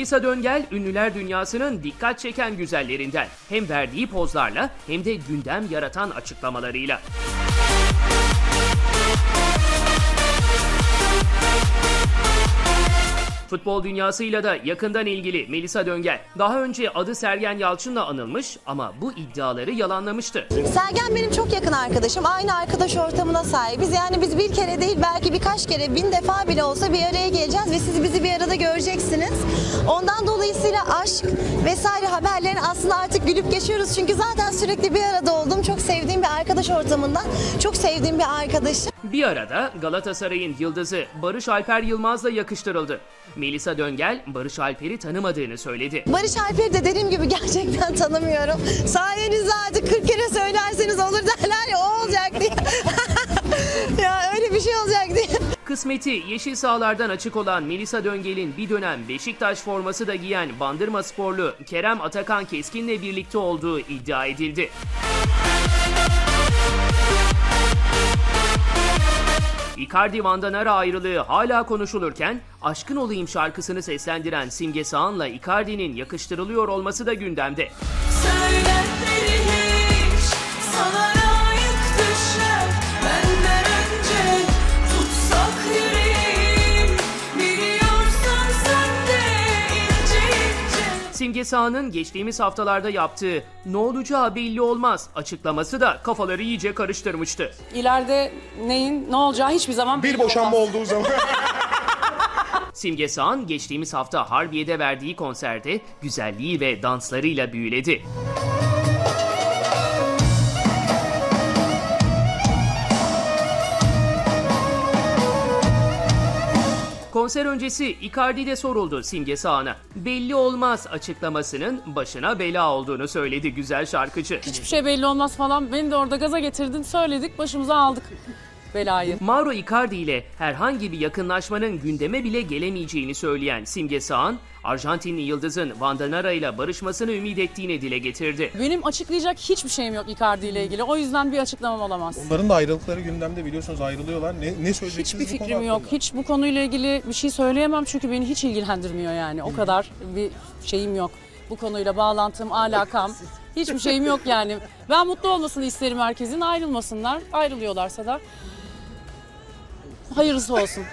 Melisa Döngel ünlüler dünyasının dikkat çeken güzellerinden. Hem verdiği pozlarla hem de gündem yaratan açıklamalarıyla. Futbol dünyasıyla da yakından ilgili Melisa Döngel. Daha önce adı Sergen Yalçın'la anılmış ama bu iddiaları yalanlamıştı. Sergen benim çok yakın arkadaşım. Aynı arkadaş ortamına sahibiz. Yani biz bir kere değil belki birkaç kere bin defa bile olsa bir araya geleceğiz ve siz bizi bir arada göreceksiniz. Ondan dolayısıyla aşk vesaire haberlerini aslında artık gülüp geçiyoruz. Çünkü zaten sürekli bir arada olduğum çok sevdiğim bir arkadaş ortamından çok sevdiğim bir arkadaşım. Bir arada Galatasaray'ın yıldızı Barış Alper Yılmaz'la yakıştırıldı. Melisa Döngel Barış Alper'i tanımadığını söyledi. Barış Alper'i de dediğim gibi gerçekten tanımıyorum. Sayenizde artık 40 kere söylerseniz olur derler ya o olacak diye. ya öyle bir şey olacak diye. Kısmeti yeşil sahalardan açık olan Melisa Döngel'in bir dönem Beşiktaş forması da giyen Bandırma sporlu Kerem Atakan Keskin'le birlikte olduğu iddia edildi. Icardi Vandanara ayrılığı hala konuşulurken Aşkın Olayım şarkısını seslendiren Simge Sağan'la Icardi'nin yakıştırılıyor olması da gündemde. Söylenmeli hiç sana Simge Sağan'ın geçtiğimiz haftalarda yaptığı ne olacağı belli olmaz açıklaması da kafaları iyice karıştırmıştı. İleride neyin ne olacağı hiçbir zaman Bir belli boşanma olmaz. olduğu zaman. Simge Sağan geçtiğimiz hafta Harbiye'de verdiği konserde güzelliği ve danslarıyla büyüledi. Konser öncesi Icardi'de soruldu Simge Sağan'a. Belli olmaz açıklamasının başına bela olduğunu söyledi güzel şarkıcı. Hiçbir şey belli olmaz falan. Beni de orada gaza getirdin söyledik başımıza aldık belayı. Mauro Icardi ile herhangi bir yakınlaşmanın gündeme bile gelemeyeceğini söyleyen Simge Sağan, Arjantinli yıldızın Vandanara ile barışmasını ümit ettiğini dile getirdi. Benim açıklayacak hiçbir şeyim yok Icardi ile ilgili. O yüzden bir açıklamam olamaz. Onların da ayrılıkları gündemde biliyorsunuz ayrılıyorlar. Ne, ne söyleyeceksiniz Hiçbir fikrim yok. Hiç bu konuyla ilgili bir şey söyleyemem çünkü beni hiç ilgilendirmiyor yani. O kadar bir şeyim yok. Bu konuyla bağlantım, alakam hiçbir şeyim yok yani. Ben mutlu olmasını isterim herkesin. Ayrılmasınlar. Ayrılıyorlarsa da hayırlısı olsun.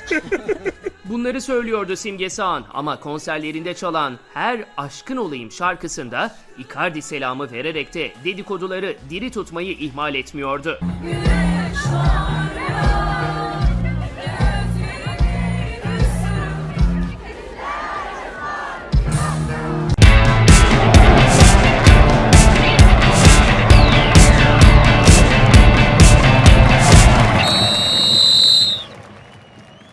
Bunları söylüyordu Simge Sağan ama konserlerinde çalan Her Aşkın Olayım şarkısında Icardi selamı vererek de dedikoduları diri tutmayı ihmal etmiyordu. Güneş var